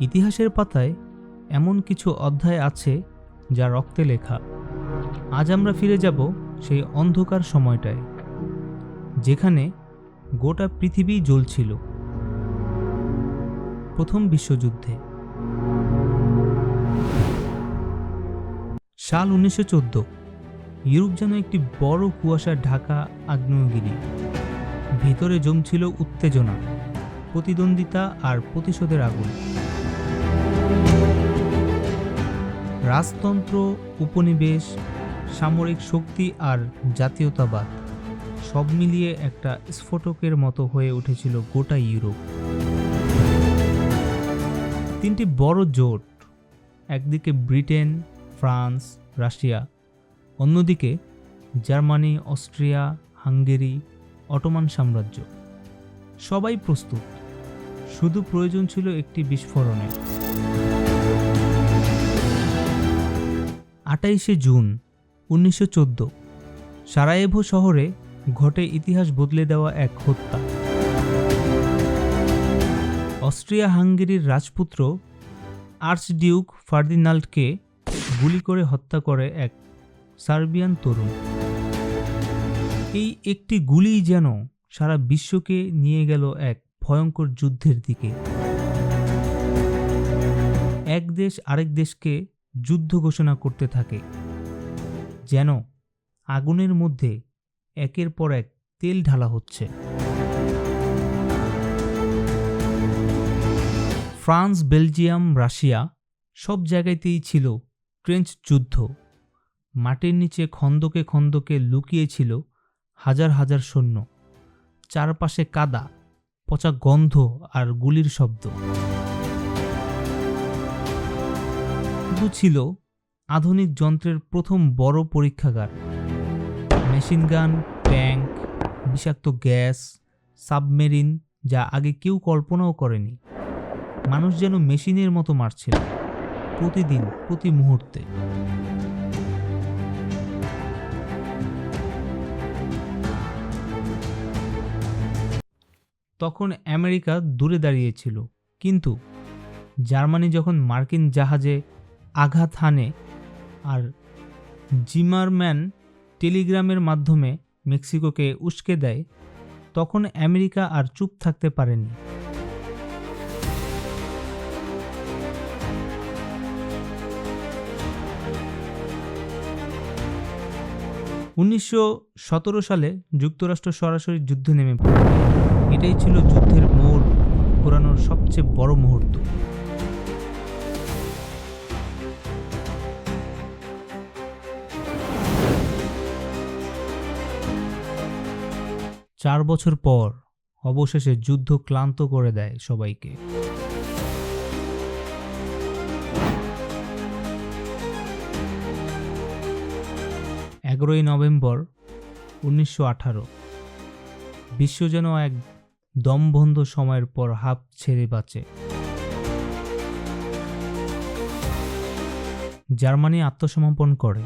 ইতিহাসের পাতায় এমন কিছু অধ্যায় আছে যা রক্তে লেখা। আজ আমরা ফিরে যাব সেই অন্ধকার সময়টায়, যেখানে গোটা পৃথিবী জ্বলছিল। প্রথম বিশ্বযুদ্ধে। সাল উনিশশো চোদ্দ, ইউরোপ যেন একটি বড় কুয়াশার ঢাকা আগ্নেয়গিরি। ভিতরে জমছিল উত্তেজনা, প্রতিদ্বন্দ্বিতা আর প্রতিশোধের আগুন। রাজতন্ত্র, উপনিবেশ, সামরিক শক্তি আর জাতীয়তাবাদ সব মিলিয়ে একটা স্ফোটকের মতো হয়ে উঠেছিল গোটা ইউরোপ। তিনটি বড় জোট, একদিকে ব্রিটেন, ফ্রান্স, রাশিয়া, অন্যদিকে জার্মানি, অস্ট্রিয়া, হাঙ্গেরি, অটোমান সাম্রাজ্য। সবাই প্রস্তুত, শুধু প্রয়োজন ছিল একটি বিস্ফোরণের আটাইশে জুন উনিশশো চোদ্দ। সারায়েভো শহরে ঘটে ইতিহাস বদলে দেওয়া এক হত্যা। অস্ট্রিয়া হাঙ্গেরির রাজপুত্র আর্চডিউক ফার্দিনাল্ডকে গুলি করে হত্যা করে এক সার্বিয়ান তরুণ। এই একটি গুলি যেন সারা বিশ্বকে নিয়ে গেল এক ভয়ঙ্কর যুদ্ধের দিকে। এক দেশ আরেক দেশকে যুদ্ধ ঘোষণা করতে থাকে, যেন আগুনের মধ্যে একের পর এক তেল ঢালা হচ্ছে। ফ্রান্স, বেলজিয়াম, রাশিয়া সব জায়গাতেই ছিল ট্রেঞ্চ যুদ্ধ। মাটির নিচে খন্দকে খন্দকে লুকিয়েছিল হাজার হাজার সৈন্য। চারপাশে কাদা, পচা গন্ধ আর গুলির শব্দ। শুধু ছিল আধুনিক যন্ত্রের প্রথম বড় পরীক্ষাগার। মেশিন গান, ট্যাঙ্ক, বিষাক্ত গ্যাস, সাবমেরিন, যা আগে কেউ কল্পনাও করেনি। মানুষ যেন মেশিনের মতো মারছিল প্রতিদিন, প্রতি মুহূর্তে। তখন আমেরিকা দূরে দাঁড়িয়েছিল, কিন্তু জার্মানি যখন মার্কিন জাহাজে আঘাত হানে আর জিমারম্যান টেলিগ্রামের মাধ্যমে মেক্সিকোকে উস্কে দেয়, তখন আমেরিকা আর চুপ থাকতে পারেনি। উনিশশো সতেরো সালে যুক্তরাষ্ট্র সরাসরি যুদ্ধে নেমে পড়ে। এটাই ছিল যুদ্ধের মোড়, ঘোরানোর সবচেয়ে বড় মুহূর্ত। চার বছর পর অবশেষে যুদ্ধ ক্লান্ত করে দেয় সবাইকে। এগারোই নভেম্বর উনিশশো আঠারো, বিশ্ব যেন এক দমবন্ধ সময়ের পর হাঁপ ছেড়ে বাঁচে। জার্মানি আত্মসমর্পণ করে।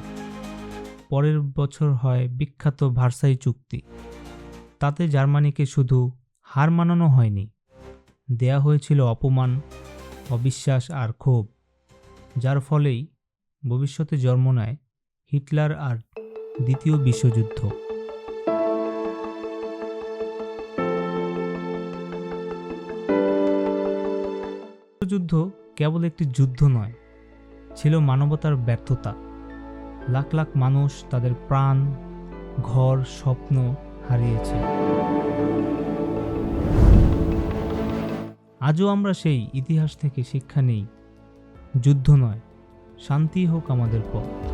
পরের বছর হয় বিখ্যাত ভার্সাই চুক্তি। তাতে জার্মানিকে শুধু হার মানানো হয়নি, দেয়া হয়েছিল অপমান, অবিশ্বাস আর ক্ষোভ, যার ফলেই ভবিষ্যতে জন্ম নেয় হিটলার আর দ্বিতীয় বিশ্বযুদ্ধ। যুদ্ধ কেবল একটি যুদ্ধ নয়, ছিল মানবতার ব্যর্থতা। লাখ লাখ মানুষ তাদের প্রাণ, ঘর, স্বপ্ন হারিয়েছে। আজও আমরা সেই ইতিহাস থেকে শিক্ষা নেই। যুদ্ধ নয় শান্তি হোক আমাদের পথ।